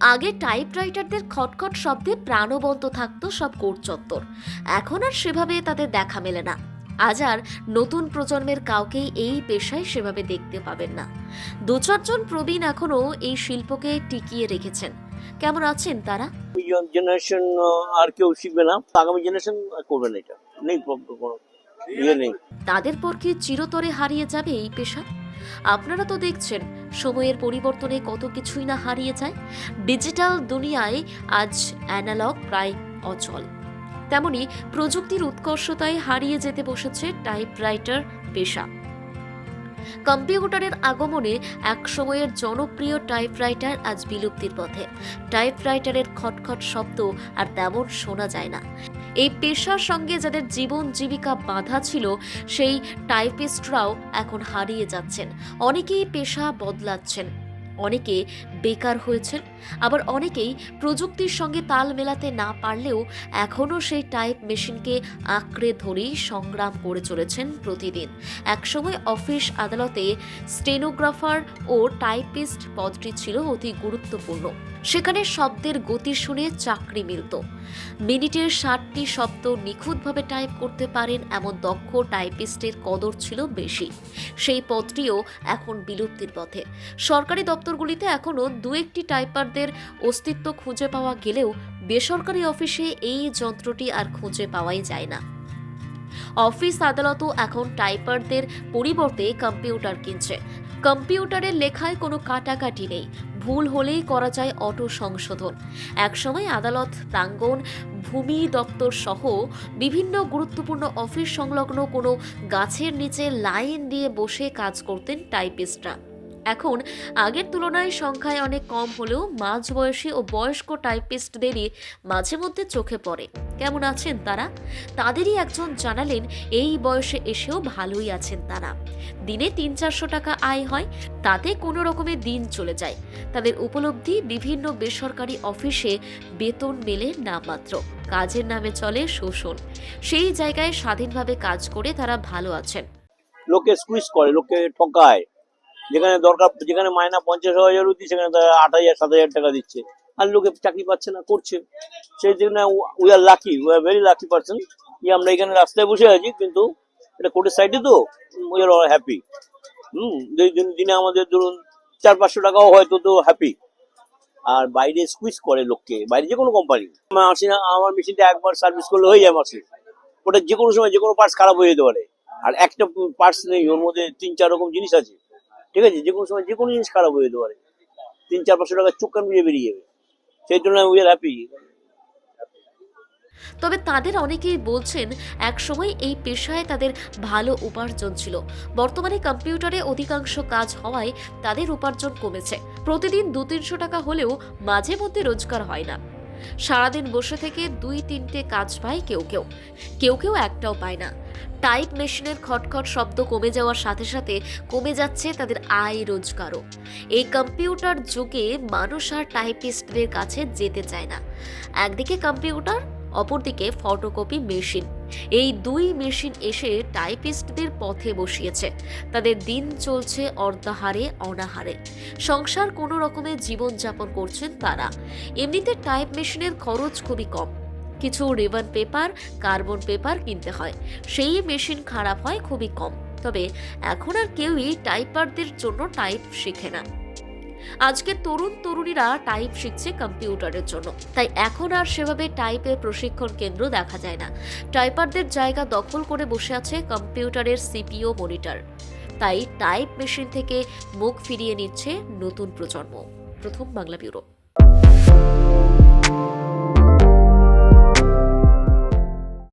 আগে টাইপরাইটারদের খটখট শব্দে প্রাণবন্ত থাকতো সব কোট চত্বর। এখন আর সেভাবে তাদের দেখা মেলে না। আজ আর নতুন প্রজন্মের কাউকেই এই পেশায় সেভাবে দেখতে পাবেন না। দু চারজন প্রবীণ এখনও এই শিল্পকে টিকিয়ে রেখেছেন। কেমন আছেন তারা? জেনারেশন আর কেউ শিখবে না। আগামী জেনারেশন করবে না এটা। নেই নেই। তাদের পর কি চিরতরে হারিয়ে যাবে এই পেশা? আপনারা তো দেখছেন সময়ের পরিবর্তনে কত কিছুই না হারিয়ে যায়, ডিজিটাল দুনিয়ায় আজ অ্যানালগ প্রায় অচল। তেমনি প্রযুক্তির উৎকর্ষতায় হারিয়ে যেতে বসেছে টাইপরাইটার পেশা। কম্পিউটারের আগমনে এক সময়ের জনপ্রিয় টাইপরাইটার আজ বিলুপ্তির পথে। টাইপরাইটারের খটখট শব্দ আর তেমন শোনা যায় না। এই পেশার সঙ্গে যাদের জীবন জীবিকা বাধা ছিল, সেই টাইপিস্টরাও এখন হারিয়ে যাচ্ছেন। অনেকেই পেশা বদলাচ্ছেন। অনেকে বেকার হয়েছেন, আবার অনেকেই প্রযুক্তির সঙ্গে তাল মেলাতে না পারলেও এখনও সেই টাইপ মেশিনকে আঁকড়ে ধরেই সংগ্রাম করে চলেছেন প্রতিদিন। একসময় অফিস আদালতে স্টেনোগ্রাফার ও টাইপিস্ট পদটি ছিল অতি গুরুত্বপূর্ণ। সেখানে শব্দের গতি শুনে চাকরি মিলত। মিনিটের ষাটটি শব্দ নিখুঁতভাবে টাইপ করতে পারেন এমন দক্ষ টাইপিস্টের কদর ছিল বেশি। সেই পদটিও এখন বিলুপ্তির পথে। সরকারি দপ্তরগুলিতে এখনও দু একটি টাইপারদের অস্তিত্ব খুঁজে পাওয়া গেলেও বেসরকারি অফিসে এই যন্ত্রটি আর খুঁজে পাওয়াই যায় না। অফিস আদালতও এখন টাইপারদের পরিবর্তে কম্পিউটার কিনছে। কম্পিউটারের লেখায় কোনো কাটাকাটি নেই। ভুল হলেই করা যায় অটো সংশোধন। একসময় আদালত, প্রাঙ্গণ, ভূমি দপ্তর সহ বিভিন্ন গুরুত্বপূর্ণ অফিস সংলগ্ন কোনো গাছের নিচে লাইন দিয়ে বসে কাজ করতেন টাইপিস্টরা। এখন আগের তুলনায় সংখ্যায় অনেক কম হলেও মাঝবয়সী ও বয়স্ক টাইপিস্টদেরই মাঝে মধ্যে চোখে পড়ে। কেমন আছেন তারা? তাদেরই একজন জানালেন, এই বয়সে এসেও ভালোই আছেন তারা। দিনে তিন চারশো টাকা আয় হয়, তাতে কোনো রকমের দিন চলে যায়। তাদের উপলব্ধি বিভিন্ন বেসরকারি অফিসে বেতন মেলে নামমাত্র কাজের নামে চলে শোষণ। সেই জায়গায় স্বাধীনভাবে কাজ করে তারা ভালো আছেন। লোকে স্কুইজ করে, লোকে ঠকায়। যেখানে দরকার, যেখানে মায়না পঞ্চাশ হাজার দিচ্ছে সেখানে তারা আট হাজার, সাত হাজার টাকা দিচ্ছে। আর লোকে চাকরি পাচ্ছে না, করছে। সেই জন্য we are lucky we are very lucky person যে আমরা এখানে রাস্তায় বসে আছি, কিন্তু এটা কোর্টের সাইডে তো উই আর হ্যাপি হুম দিন- দিনে আমাদের ধরুন চার, পাঁচশো টাকাও হয়তো তো হ্যাপি আর বাইরে স্কুইজ করে লোককে, বাইরে যে কোনো কোম্পানি আমার আসি না, আমার মেশিনটা একবার সার্ভিস করলে হয়ে যায় মাসে। ওটা যে কোনো সময় যে কোনো পার্টস খারাপ হয়ে যেতে পারে। আর একটা পার্টস নেই, ওর মধ্যে তিন, চার রকম জিনিস আছে। ঠিক আছে? যে কোনো সময় যে কোনো জিনিস খারাপ হয়ে যেতে পারে। তিন চার পাঁচশো টাকা চুপকান বুঝে বেরিয়ে যাবে। সেই জন্য উই আর হ্যাপি তবে তাদের অনেকেই বলছেন, একসময় এই পেশায় তাদের ভালো উপার্জন ছিল। বর্তমানে কম্পিউটারে অধিকাংশ কাজ হওয়ায় তাদের উপার্জন কমেছে। প্রতিদিন দু তিনশো টাকা হলেও মাঝে মধ্যে রোজগার হয় না। সারাদিন বসে থেকে দুই তিনটে কাজ পায় কেউ কেউ। কেউ কেউ একটাও পায় না। টাইপ মেশিনের খটখট শব্দ কমে যাওয়ার সাথে সাথে কমে যাচ্ছে তাদের আয় রোজগারও। এই কম্পিউটার যুগে মানুষ আর টাইপিস্টদের কাছে যেতে চায় না। একদিকে কম্পিউটার, অপরদিকে ফটোকপি মেশিন। এই দুই মেশিন এসে টাইপিস্টদের পথে বসিয়েছে। তাদের দিন চলছে অর্ধাহারে, অনাহারে। সংসার কোনো রকমের জীবনযাপন করছেন তারা। এমনিতে টাইপ মেশিনের খরচ খুবই কম। কিছু রিবন পেপার কার্বন পেপার কিনতে হয়। সেই মেশিন খারাপ হয় খুবই কম। তবে এখন আর কেউই টাইপারদের জন্য টাইপ শেখে না। আজকের তরুণ তরুণীরা টাইপ শিখছে কম্পিউটারের জন্য। তাই এখন আর সেভাবে টাইপের প্রশিক্ষণ কেন্দ্র দেখা যায় না। টাইপারদের জায়গা দখল করে বসে আছে কম্পিউটারের সিপিও মনিটর তাই টাইপ মেশিন থেকে মুখ ফিরিয়ে নিচ্ছে নতুন প্রজন্ম। প্রথম বাংলা ব্যুরো।